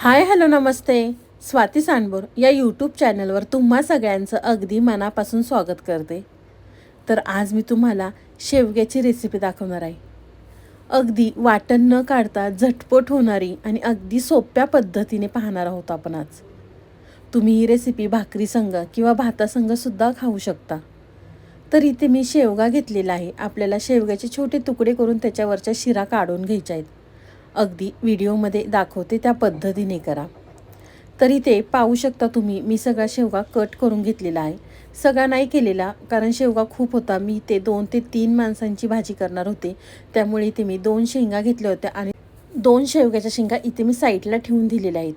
Hi hello नमस्ते. स्वाती सांडबोर या YouTube चॅनलवर तुम्हा सगळ्यांचं अगदी मनापासून स्वागत करते. तर आज मी तुम्हाला शेवग्याची रेसिपी दाखवणार आहे. अगदी वाटण न काढता झटपट होणारी आणि अगदी सोप्या पद्धतीने पाहणार आहोत आपण आज. तुम्ही ही रेसिपी भाकरी संघ किंवा भातासंघसुद्धा खाऊ शकता. तर इथे मी शेवगा घेतलेला आहे. आपल्याला शेवग्याचे छोटे तुकडे करून त्याच्यावरच्या शिरा काढून घ्यायच्या आहेत. अगदी व्हिडिओमध्ये दाखवते त्या पद्धतीने करा. तरी ते पाहू शकता तुम्ही मी सगळा शेवगा कट करून घेतलेला आहे. सगळा नाही केलेला कारण शेवगा खूप होता. मी ते दोन ते तीन माणसांची भाजी करणार होते. त्यामुळे इथे मी दोन शेंगा घेतल्या होत्या आणि दोन शेवग्याच्या शेंगा इथे मी साईडला ठेवून दिलेल्या आहेत.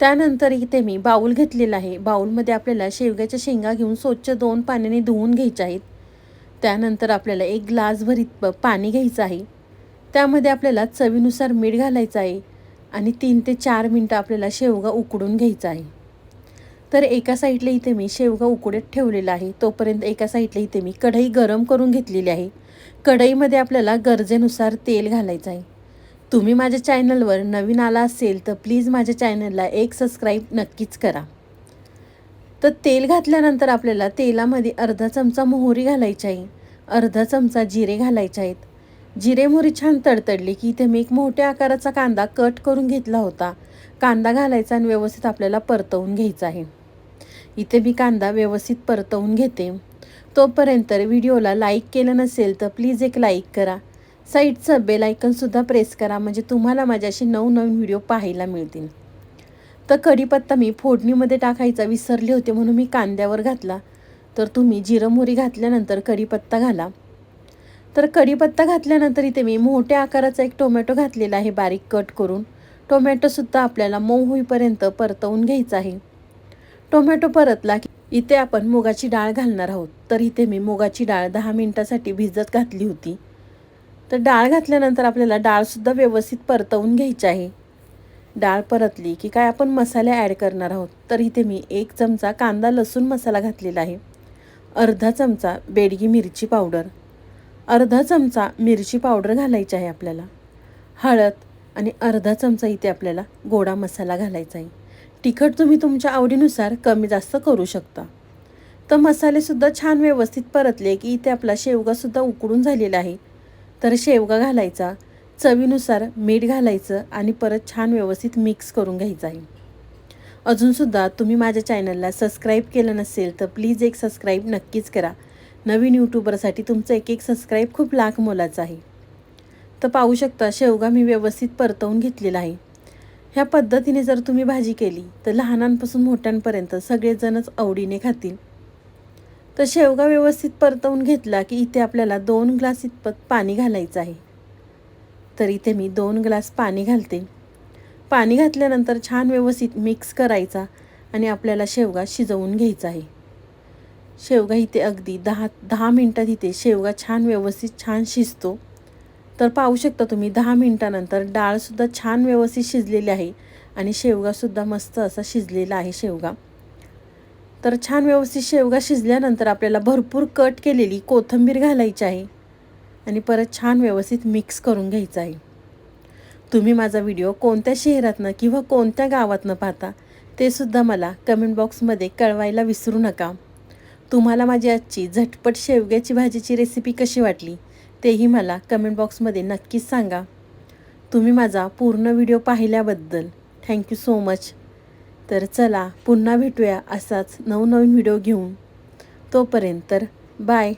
त्यानंतर इथे मी बाऊल घेतलेला आहे. बाऊलमध्ये आपल्याला शेवग्याच्या शेंगा घेऊन स्वच्छ दोन पाण्याने धुवून घ्यायच्या आहेत. त्यानंतर आपल्याला एक ग्लासभर इत पाणी घ्यायचं आहे. त्यामध्ये आपल्याला चवीनुसार मीठ घालायचं आहे आणि तीन ते चार मिनटं आपल्याला शेवगा उकडून घ्यायचा आहे. तर एका साईडला इथे मी शेवगा उकडत ठेवलेला आहे. तोपर्यंत एका साईडला इथे मी कढई गरम करून घेतलेली आहे. कढईमध्ये आपल्याला गरजेनुसार तेल घालायचं आहे. तुम्ही माझ्या चॅनलवर नवीन आला असेल तर प्लीज माझ्या चॅनलला एक सबस्क्राईब नक्कीच करा. तर तेल घातल्यानंतर आपल्याला तेलामध्ये अर्धा चमचा मोहरी घालायची आहे. अर्धा चमचा जिरे घालायचे आहेत. जिरे मोहरी छान तडतडली की इथे मी एक मोठ्या आकाराचा कांदा कट करून घेतला होता. कांदा घालायचा आणि व्यवस्थित आपल्याला परतवून घ्यायचा आहे. इथे मी कांदा व्यवस्थित परतवून घेते. तोपर्यंत व्हिडिओला लाईक केलं नसेल तर प्लीज एक लाईक करा. साईडचं बेल आयकनसुद्धा प्रेस करा म्हणजे तुम्हाला माझ्याशी नवनवीन व्हिडिओ पाहायला मिळतील. तर कढीपत्ता मी फोडणीमध्ये टाकायचा विसरले होते म्हणून मी कांद्यावर घातला. तर तुम्ही जिरं मोहरी घातल्यानंतर कढीपत्ता घाला. तर कढीपत्ता घातल्यानंतर इथे मी मोठ्या आकाराचा एक टोमॅटो घातलेला आहे बारीक कट करून. टोमॅटोसुद्धा आपल्याला मऊ होईपर्यंत परतवून घ्यायचा आहे. टोमॅटो परतला की इथे आपण मुगाची डाळ घालणार आहोत. तर इथे मी मुगाची डाळ दहा मिनटासाठी भिजत घातली होती. तर डाळ घातल्यानंतर आपल्याला डाळसुद्धा व्यवस्थित परतवून घ्यायची आहे. डाळ परतली की काय आपण मसाले ॲड करणार आहोत. तर इथे मी एक चमचा कांदा लसूण मसाला घातलेला आहे. अर्धा चमचा बेडगी मिरची पावडर. अर्धा चमचा मिरची पावडर घालायची आहे आपल्याला. हळद आणि अर्धा चमचा इथे आपल्याला गोडा मसाला घालायचा आहे. तिखट तुम्ही तुमच्या आवडीनुसार कमी जास्त करू शकता. तर मसालेसुद्धा छान व्यवस्थित परतले की इथे आपला शेवगासुद्धा उकडून झालेला आहे. तर शेवगा घालायचा चवीनुसार मीठ घालायचं आणि परत छान व्यवस्थित मिक्स करून घ्यायचं आहे. अजूनसुद्धा तुम्ही माझ्या चॅनलला सबस्क्राईब केलं नसेल तर प्लीज एक सबस्क्राईब नक्कीच करा. नवीन यूट्यूबरसाठी तुमचं एक एक सबस्क्राईब खूप लाख मोलाचं आहे. तर पाहू शकता शेवगा मी व्यवस्थित परतवून घेतलेला आहे. ह्या पद्धतीने जर तुम्ही भाजी केली तर लहानांपासून मोठ्यांपर्यंत सगळेजणच आवडीने खातील. तर शेवगा व्यवस्थित परतवून घेतला की इथे आपल्याला दोन ग्लास इतपत पाणी घालायचं आहे. तर इथे मी दोन ग्लास पाणी घालते. पाणी घातल्यानंतर छान व्यवस्थित मिक्स करायचा आणि आपल्याला शेवगा शिजवून घ्यायचा आहे. शेवगा इथे अगदी दहा दहा मिनटात इथे शेवगा छान व्यवस्थित छान शिजतो. तर पाहू शकता तुम्ही दहा मिनटानंतर डाळसुद्धा छान व्यवस्थित शिजलेली आहे आणि शेवगासुद्धा मस्त असा शिजलेला आहे शेवगा. तर छान व्यवस्थित शेवगा शिजल्यानंतर आपल्याला भरपूर कट केलेली कोथिंबीर घालायची आहे आणि परत छान व्यवस्थित मिक्स करून घ्यायचं आहे. तुम्ही माझा व्हिडिओ कोणत्या शहरातनं किंवा कोणत्या गावातनं पाहता ते सुद्धा मला कमेंट बॉक्समध्ये कळवायला विसरू नका. तुम्हाला माझी आजची झटपट शेवग्याची भाजीची रेसिपी कशी वाटली तेही मला कमेंट बॉक्समध्ये नक्कीच सांगा. तुम्ही माझा पूर्ण व्हिडिओ पाहिल्याबद्दल थँक्यू सो मच तर चला पुन्हा भेटूया असाच नवनवीन व्हिडिओ घेऊन. तोपर्यंत तर बाय